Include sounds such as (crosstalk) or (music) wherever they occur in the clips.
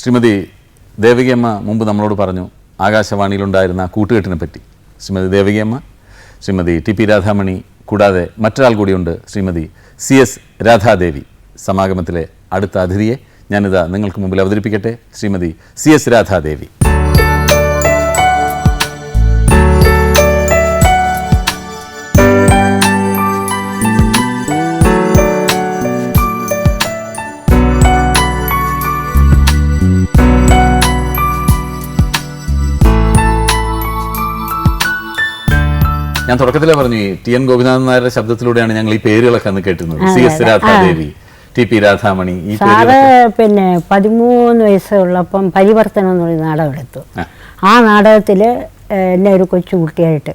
ശ്രീമതി ദേവകിയമ്മ മുമ്പ് നമ്മളോട് പറഞ്ഞു ആകാശവാണിയിലുണ്ടായിരുന്ന കൂട്ടുകെട്ടിനെ പറ്റി. ശ്രീമതി ദേവകിയമ്മ ശ്രീമതി ടി പി രാധാമണി കൂടാതെ മറ്റൊരാൾ കൂടിയുണ്ട് ശ്രീമതി സി എസ് രാധാദേവി. സമാഗമത്തിലെ അടുത്ത അതിഥിയെ ഞാനിതാ നിങ്ങൾക്ക് മുമ്പിൽ അവതരിപ്പിക്കട്ടെ ശ്രീമതി സി എസ് രാധാദേവി. ഞാൻ തുടക്കത്തിലേ പറഞ്ഞു ടി എൻ ഗോപിനാഥൻ നായരുടെ ശബ്ദത്തിലൂടെയാണ് ഞങ്ങൾ ഈ പേരുകളൊക്കെ അന്ന് കേട്ടുന്നത്. C S Radhadevi T P Radhamani ഈ സാറ് പിന്നെ പതിമൂന്ന് വയസ്സുള്ളപ്പം പരിവർത്തനം എന്ന് പറയുന്ന നാടകം എടുത്തു ആ നാടകത്തിൽ എന്നെ ഒരു കൊച്ചു കുട്ടിയായിട്ട്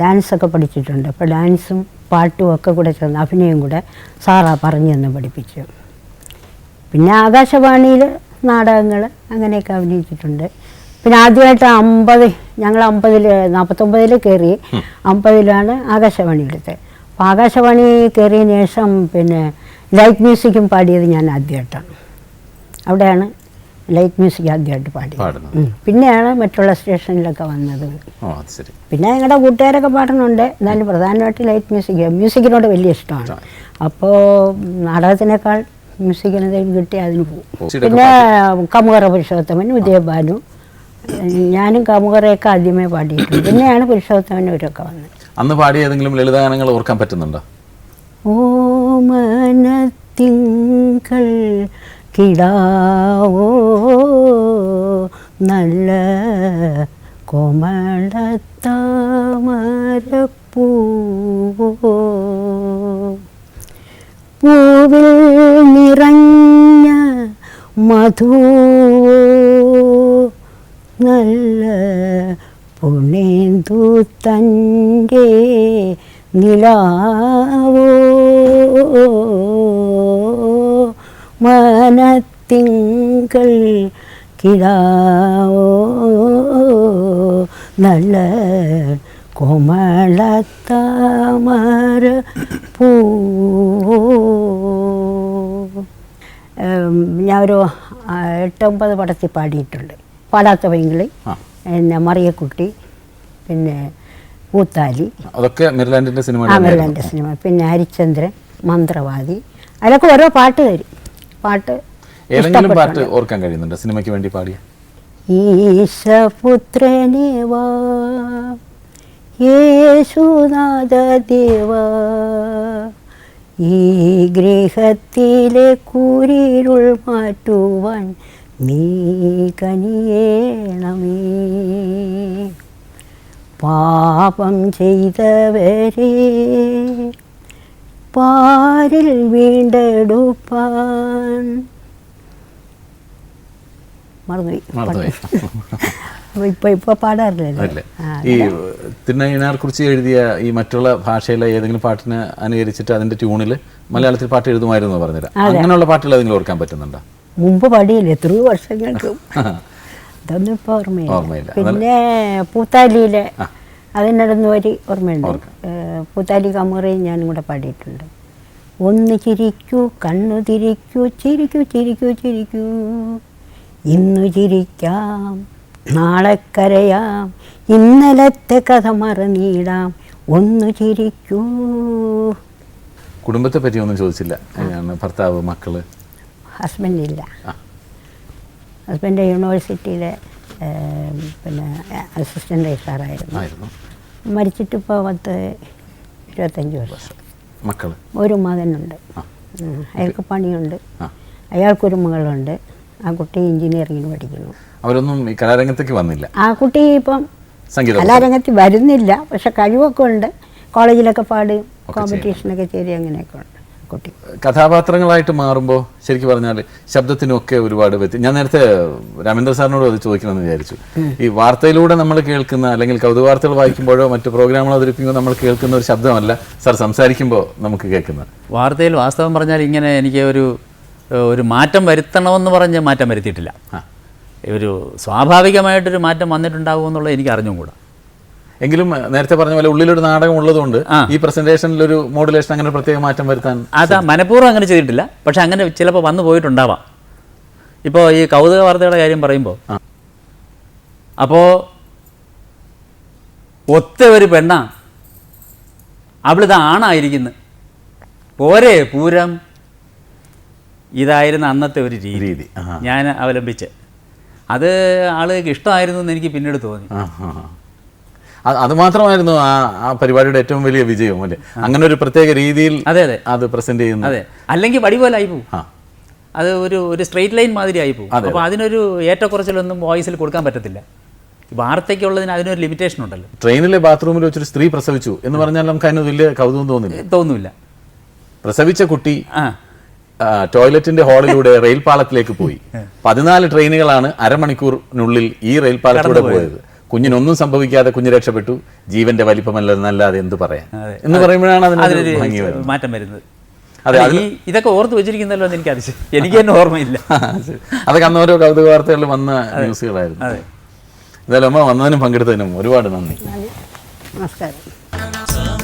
ഡാൻസൊക്കെ പഠിച്ചിട്ടുണ്ട്. അപ്പോൾ ഡാൻസും പാട്ടും ഒക്കെ കൂടെ ചേർന്ന് അഭിനയം കൂടെ സാറാ പറഞ്ഞു തന്നെ പഠിപ്പിച്ചു. പിന്നെ ആകാശവാണിയിൽ നാടകങ്ങൾ അങ്ങനെയൊക്കെ അഭിനയിച്ചിട്ടുണ്ട്. പിന്നെ ആദ്യമായിട്ട് അമ്പത് ഞങ്ങൾ അമ്പതിൽ നാൽപ്പത്തൊമ്പതിൽ കയറി. അമ്പതിലാണ് ആകാശവാണി എടുത്തത്. അപ്പോൾ ആകാശവാണി കയറിയതിന് ശേഷം പിന്നെ ലൈറ്റ് മ്യൂസിക്കും പാടിയത് ഞാൻ ആദ്യമായിട്ടാണ്. അവിടെയാണ് ലൈറ്റ് മ്യൂസിക് ആദ്യമായിട്ട് പാടി പിന്നെയാണ് മറ്റുള്ള സ്റ്റേഷനിലൊക്കെ വന്നത്. പിന്നെ ഞങ്ങളുടെ കൂട്ടുകാരൊക്കെ പാടുന്നുണ്ട്. എന്നാലും പ്രധാനമായിട്ട് ലൈറ്റ് മ്യൂസിക് മ്യൂസിക്കിനോട് വലിയ ഇഷ്ടമാണ്. അപ്പോൾ നാടകത്തിനേക്കാൾ മ്യൂസിക്കിന് എന്തെങ്കിലും കിട്ടിയാൽ അതിന് പോകും. പിന്നെ കമുകറ പുരുഷോത്തമൻ ഉദയഭാനു ഞാനും കമുകറയൊക്കെ ആദ്യമേ പാടിയിട്ടുണ്ട്. പിന്നെയാണ് പുരുഷോത്തമനൊക്കെ വന്നത്. അന്ന് പാടിയ ഏതെങ്കിലും ലളിതഗാനങ്ങൾ ഓർക്കാൻ പറ്റുന്നുണ്ടോ? ഓമനത്തിങ്കൾ കിടാവോ നല്ല കോമളത്താമരപ്പൂവോ. പൂവിൽ നിറഞ്ഞ മധുവോ നല്ല പുണേന്തു നിലാവോ. മനത്തിങ്കൾ കിടാവോ. നല്ല കോമളത്താമര പൂ. ഞാൻ എട്ടൊമ്പത് പടത്തിൽ പാടിയിട്ടുണ്ട്. പാടാത്ത പൈങ്കിളി പിന്നെ മറിയക്കുട്ടി പിന്നെ കൂത്താലി. അതൊക്കെ മെർലാൻഡിന്റെ സിനിമ അമർലാന്റെ സിനിമ. പിന്നെ ഹരിചന്ദ്രൻ മന്ത്രവാദി. അതിലൊക്കെ ഓരോ പാട്ട് തരും പാട്ട് ഏതെങ്കിലും പാട്ട് ഓർക്കാൻ കഴിയുന്നുണ്ട്? സിനിമയ്ക്ക് വേണ്ടി പാടിയ? ഈശപുത്രനെ വാ യേശുനാഥ ദേവ ഈ ഗൃഹത്തിലെ കൂരിരുൾ മാറ്റുവാൻ നീ കനിയേണമേ. പാപം ചെയ്തവരെ പാരിൽ വീണ്ടെടുപ്പാൻ. മറന്നുപോയി. മറന്നുപോയി. അപ്പൊ ഇപ്പൊ ഇപ്പൊ പാടാറില്ലല്ലോ? ഈ കുറിച്ച് എഴുതിയ ഈ മറ്റുള്ള ഭാഷയിലെ ഏതെങ്കിലും പാട്ടിനെ അനുകരിച്ചിട്ട് അതിന്റെ ട്യൂണിൽ മലയാളത്തിൽ പാട്ട് എഴുതുമായിരുന്നു പറഞ്ഞുതരാം. അങ്ങനെയുള്ള പാട്ടുകൾ ഏതെങ്കിലും ഓർക്കാൻ പറ്റുന്നുണ്ടോ? മുമ്പ് പാടിയില്ല എത്രയോ വർഷങ്ങൾക്ക് (laughs) അതൊന്നും ഇപ്പൊ ഓർമ്മയില്ല. പിന്നെ പൂത്താലിയിലെ അതിനടന്ന് വരി ഓർമ്മയുണ്ട്. പൂത്താലി കമുറയും ഞാനും കൂടെ പാടിയിട്ടുണ്ട്. ഒന്ന് ചിരിക്കൂ കണ്ണു തിരിക്കൂ ചിരിക്കൂ ചിരിക്കൂ ചിരിക്കൂ. ഇന്നു ചിരിക്കാം നാളെ കരയാം ഇന്നലത്തെ കഥ മറന്നിടാം. ഒന്ന് ചിരിക്കൂ. കുടുംബത്തെ പറ്റി ഒന്നും ചോദിച്ചില്ല. ഭർത്താവ് മക്കൾ. ഹസ്ബൻഡില്ല. ഇല്ല ഹസ്ബൻഡ് യൂണിവേഴ്സിറ്റിയിലെ പിന്നെ അസിസ്റ്റന്റ് രജിസ്ട്രാറായിരുന്നു മരിച്ചിട്ട് ഇപ്പോൾ പത്ത് ഇരുപത്തഞ്ച് വർഷം. മക്കൾ ഒരു മകനുണ്ട്. അയാൾക്ക് പണിയുണ്ട്. അയാൾക്കൊരു മകളുണ്ട്. ആ കുട്ടി എഞ്ചിനീയറിംഗിന് പഠിക്കുന്നു. അവരൊന്നും ഈ കലാരംഗത്തേക്ക് വന്നില്ല? ആ കുട്ടി ഇപ്പം കലാരംഗത്ത് വരുന്നില്ല. പക്ഷെ കഴിവൊക്കെ ഉണ്ട്. കോളേജിലൊക്കെ പാടും കോമ്പറ്റീഷനൊക്കെ ചേരി അങ്ങനെയൊക്കെ ഉണ്ട്. കുട്ടി കഥാപാത്രങ്ങളായിട്ട് മാറുമ്പോൾ ശരിക്കും പറഞ്ഞാൽ ശബ്ദത്തിനൊക്കെ ഒരുപാട് വ്യത്യ ഞാൻ നേരത്തെ രാമേന്ദ്ര സാറിനോട് അത് ചോദിക്കണമെന്ന് വിചാരിച്ചു. ഈ വാർത്തയിലൂടെ നമ്മൾ കേൾക്കുന്ന അല്ലെങ്കിൽ കൗതുക വാർത്തകൾ വായിക്കുമ്പോഴോ മറ്റു പ്രോഗ്രാമുകൾ അവതരിപ്പിക്കുമ്പോൾ നമ്മൾ കേൾക്കുന്ന ഒരു ശബ്ദമല്ല സാർ സംസാരിക്കുമ്പോൾ നമുക്ക് കേൾക്കുന്നത്. വാർത്തയിൽ വാസ്തവം പറഞ്ഞാൽ ഇങ്ങനെ എനിക്ക് ഒരു ഒരു മാറ്റം വരുത്തണമെന്ന് പറഞ്ഞ് മാറ്റം വരുത്തിയിട്ടില്ല. ആ. ഒരു സ്വാഭാവികമായിട്ടൊരു മാറ്റം വന്നിട്ടുണ്ടാകുമെന്നുള്ളത് എനിക്ക് അറിഞ്ഞും കൂടാ. എങ്കിലും നേരത്തെ പറഞ്ഞ പോലെ ഉള്ളിലൊരു നാടകം ഉള്ളതുകൊണ്ട് ഈ പ്രസന്റേഷനിൽ ഒരു മോഡുലേഷൻ അങ്ങനെ പ്രത്യേക മാറ്റം വരുത്താൻ അത് മനഃപൂർവം അങ്ങനെ ചെയ്തിട്ടില്ല. പക്ഷെ അങ്ങനെ ചിലപ്പോൾ വന്നു പോയിട്ടുണ്ടാവാം. ഇപ്പോൾ ഈ കൗതുക വാർത്തയുടെ കാര്യം പറയുമ്പോൾ അപ്പോ അപ്പോൾ ഒത്ത ഒരു പെണ്ണാ. അവളിത് ആണായിരിക്കുന്നു. പോരെ പൂരം. ഇതായിരുന്നു അന്നത്തെ ഒരു രീതി. രീതി ഞാൻ അവലംബിച്ച്. അത് ആൾക്ക് ഇഷ്ടമായിരുന്നു എന്ന് എനിക്ക് പിന്നീട് തോന്നി. ആ, ആ, ആ. അത് അത് മാത്രമായിരുന്നു ആ ആ പരിപാടിയുടെ ഏറ്റവും വലിയ വിജയം അല്ലേ? അങ്ങനെ ഒരു പ്രത്യേക രീതിയിൽ അതെ അതെ. അത് പ്രസന്റ് ചെയ്യുന്നു. അതെ. അല്ലെങ്കിൽ വടി പോലെ ആയി പോകും അത് ഒരു ഒരു സ്ട്രെയിറ്റ് ലൈൻ മാതിരി ആയി പോകും അപ്പോൾ അതിനൊരു ഏറ്റക്കുറച്ചിലൊന്നും വോയിസിൽ കൊടുക്കാൻ പറ്റത്തില്ല. വാർത്തയ്ക്കുള്ളതിന് അതിനൊരു ലിമിറ്റേഷൻ ഉണ്ടല്ലോ. ട്രെയിനിലെ ബാത്റൂമിൽ വെച്ചൊരു സ്ത്രീ പ്രസവിച്ചു എന്ന് പറഞ്ഞാൽ നമുക്ക് അതിന് വലിയ കൗതുകം തോന്നില്ല. തോന്നുന്നില്ല പ്രസവിച്ച കുട്ടി ടോയ്ലറ്റിന്റെ ഹാളിലൂടെ റെയിൽ പാളത്തിലേക്ക് പോയി. പതിനാല് ട്രെയിനുകളാണ് അരമണിക്കൂറിനുള്ളിൽ ഈ റെയിൽ പാളത്തിലൂടെ പോയത്. കുഞ്ഞിനൊന്നും സംഭവിക്കാതെ കുഞ്ഞ് രക്ഷപ്പെട്ടു. ജീവന്റെ വലിപ്പമല്ലെന്നല്ലാതെ എന്ത് പറയാൻ? അതെ. എന്ന് പറയുമ്പോഴാണ് അതിനൊരു ഭംഗി വരുന്നത്. മാറ്റം വരുന്നത്. അതെ, ഈ ഇതൊക്കെ ഓർത്ത് വെച്ചിരിക്കുന്നല്ലോ എന്ന് എനിക്ക് അതിശയം. എനിക്ക് തന്നെ ഓർമ്മയില്ല. (laughs) അതൊക്കെ അന്ന് ഓരോ കൗതുക വാർത്തകളിൽ വന്ന ന്യൂസുകളായിരുന്നു അതെ. എന്തായാലും അമ്മ വന്നതിനും പങ്കെടുത്തതിനും ഒരുപാട് നന്ദി. നമസ്കാരം.